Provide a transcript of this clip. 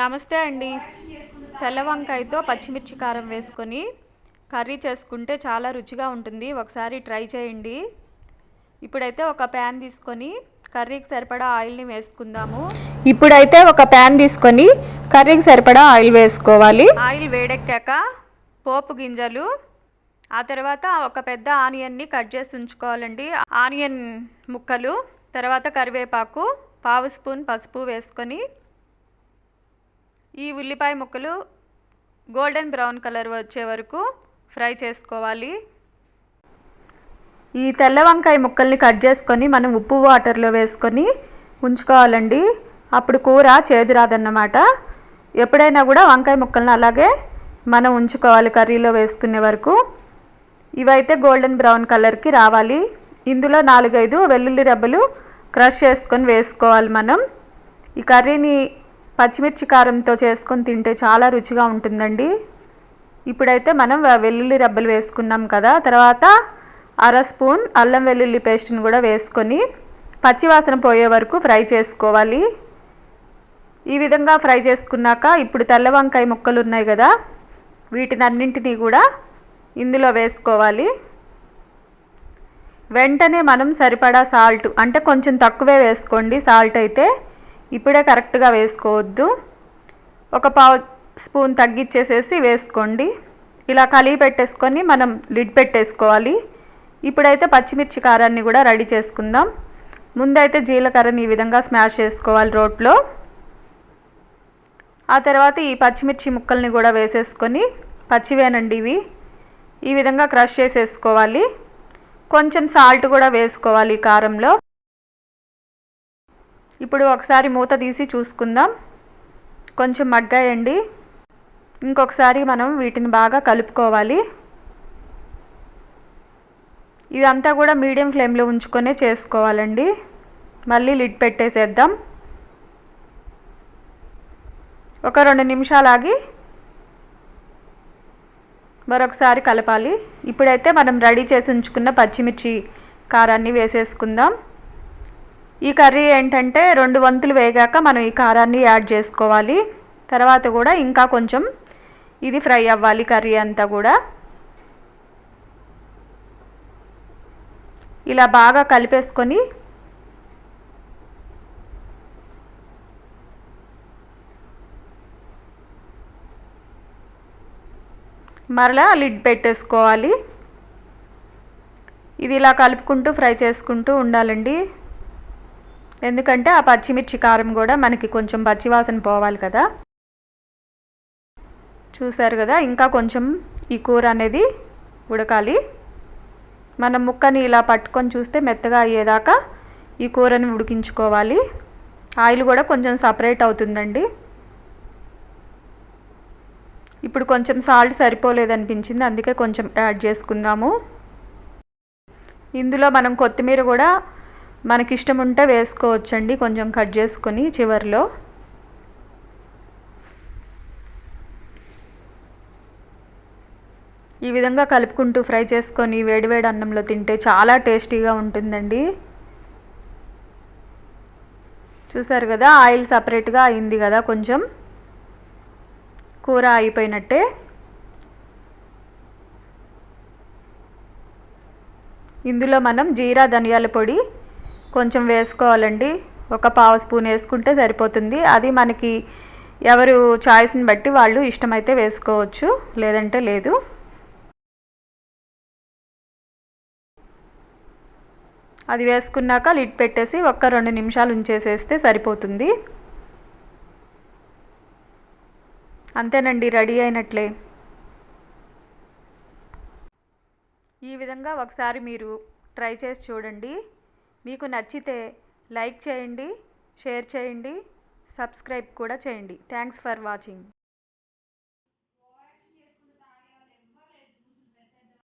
నమస్తే అండి. తెల్ల వంకాయతో పచ్చిమిర్చి కారం వేసుకొని కర్రీ చేసుకుంటే చాలా రుచిగా ఉంటుంది. ఒకసారి ట్రై చేయండి. ఇప్పుడైతే ఒక ప్యాన్ తీసుకొని కర్రీకి సరిపడా ఆయిల్ని వేసుకుందాము. ఇప్పుడైతే ఒక ప్యాన్ తీసుకొని కర్రీకి సరిపడా ఆయిల్ వేసుకోవాలి. ఆయిల్ వేడెక్కాక పోపు గింజలు ఆ తర్వాత ఒక పెద్ద ఆనియన్ని కట్ చేసి ఉంచుకోవాలండి. ఆనియన్ ముక్కలు తర్వాత కరివేపాకు పావు స్పూన్ పసుపు వేసుకొని ఈ ఉల్లిపాయ ముక్కలు గోల్డెన్ బ్రౌన్ కలర్ వచ్చే వరకు ఫ్రై చేసుకోవాలి. ఈ తెల్ల వంకాయ ముక్కల్ని కట్ చేసుకొని మనం ఉప్పు వాటర్లో వేసుకొని ఉంచుకోవాలండి. అప్పుడు కూర చేదు రాదన్నమాట. ఎప్పుడైనా కూడా వంకాయ ముక్కల్ని అలాగే మనం ఉంచుకోవాలి కర్రీలో వేసుకునే వరకు. ఇవైతే గోల్డెన్ బ్రౌన్ కలర్కి రావాలి. ఇందులో నాలుగైదు వెల్లుల్లి రెబ్బలు క్రష్ చేసుకొని వేసుకోవాలి మనం. ఈ కర్రీని పచ్చిమిర్చి కారంతో చేసుకొని తింటే చాలా రుచిగా ఉంటుందండి. ఇప్పుడైతే మనం వెల్లుల్లి రెబ్బలు వేసుకున్నాం కదా తర్వాత అర స్పూన్ అల్లం వెల్లుల్లి పేస్ట్ని కూడా వేసుకొని పచ్చివాసన పోయే వరకు ఫ్రై చేసుకోవాలి. ఈ విధంగా ఫ్రై చేసుకున్నాక ఇప్పుడు తెల్ల వంకాయ ముక్కలు ఉన్నాయి కదా వీటిని అన్నింటినీ కూడా ఇందులో వేసుకోవాలి. వెంటనే మనం సరిపడా సాల్ట్ అంటే కొంచెం తక్కువే వేసుకోండి సాల్ట్ అయితే ఇప్పుడే కరెక్ట్గా వేసుకోవద్దు. ఒక పావు స్పూన్ తగ్గించేసేసి వేసుకోండి. ఇలా కలిగి పెట్టేసుకొని మనం లిడ్ పెట్టేసుకోవాలి. ఇప్పుడైతే పచ్చిమిర్చి కారాన్ని కూడా రెడీ చేసుకుందాం. ముందైతే జీలకర్రని ఈ విధంగా స్మాష్ చేసుకోవాలి రోట్లో. ఆ తర్వాత ఈ పచ్చిమిర్చి ముక్కల్ని కూడా వేసేసుకొని పచ్చివేనండి ఇవి. ఈ విధంగా క్రష్ చేసేసుకోవాలి. కొంచెం సాల్ట్ కూడా వేసుకోవాలి కారంలో. ఇప్పుడు ఒకసారి మూత తీసి చూసుకుందాం. కొంచెం మగ్గాయండి. ఇంకొకసారి మనం వీటిని బాగా కలుపుకోవాలి. ఇదంతా కూడా మీడియం ఫ్లేమ్లో ఉంచుకొనే చేసుకోవాలండి. మళ్ళీ లిడ్ పెట్టేసేద్దాం. ఒక రెండు నిమిషాలు ఆగి మరొకసారి కలపాలి. ఇప్పుడైతే మనం రెడీ చేసి ఉంచుకున్న పచ్చిమిర్చి కారాన్ని వేసేసుకుందాం. ఈ కర్రీ ఏంటంటే రెండు వంతులు వేగాక మనం ఈ కారాన్ని యాడ్ చేసుకోవాలి. తర్వాత కూడా ఇంకా కొంచెం ఇది ఫ్రై అవ్వాలి కర్రీ అంతా కూడా. ఇలా బాగా కలిపేసుకొని మరలా లిడ్ పెట్టేసుకోవాలి. ఇది ఇలా కలుపుకుంటూ ఫ్రై చేసుకుంటూ ఉండాలండి. ఎందుకంటే ఆ పచ్చిమిర్చి కారం కూడా మనకి కొంచెం పచ్చివాసన పోవాలి కదా. చూసారు కదా ఇంకా కొంచెం ఈ కూర అనేది ఉడకాలి. మనం ముక్కని ఇలా పట్టుకొని చూస్తే మెత్తగా అయ్యేదాకా ఈ కూరని ఉడికించుకోవాలి. ఆయిల్ కూడా కొంచెం సపరేట్ అవుతుందండి. ఇప్పుడు కొంచెం సాల్ట్ సరిపోలేదనిపించింది అందుకే కొంచెం యాడ్ చేసుకుందాము. ఇందులో మనం కొత్తిమీర కూడా మనకి ఇష్టం ఉంటే వేసుకోవచ్చండి. కొంచెం కట్ చేసుకొని చివరిలో. ఈ విధంగా కలుపుకుంటూ ఫ్రై చేసుకొని వేడివేడి అన్నంలో తింటే చాలా టేస్టీగా ఉంటుందండి. చూసారు కదా ఆయిల్ సపరేట్గా అయింది కదా కొంచెం. కూర అయిపోయినట్టే. ఇందులో మనం జీరా ధనియాల పొడి కొంచెం వేసుకోవాలండి. ఒక పావు స్పూన్ వేసుకుంటే సరిపోతుంది. అది మనకి ఎవరు చాయిస్ని బట్టి వాళ్ళు ఇష్టమైతే వేసుకోవచ్చు. లేదంటే లేదు. అది వేసుకున్నాక లిడ్ పెట్టేసి ఒక్క రెండు నిమిషాలు ఉంచేసేస్తే సరిపోతుంది. అంతేనండి రెడీ అయినట్లే. ఈ విధంగా ఒకసారి మీరు ట్రై చేసి చూడండి. మీకు నచ్చితే లైక్ చేయండి షేర్ చేయండి సబ్స్క్రైబ్ కూడా చేయండి. Thanks for watching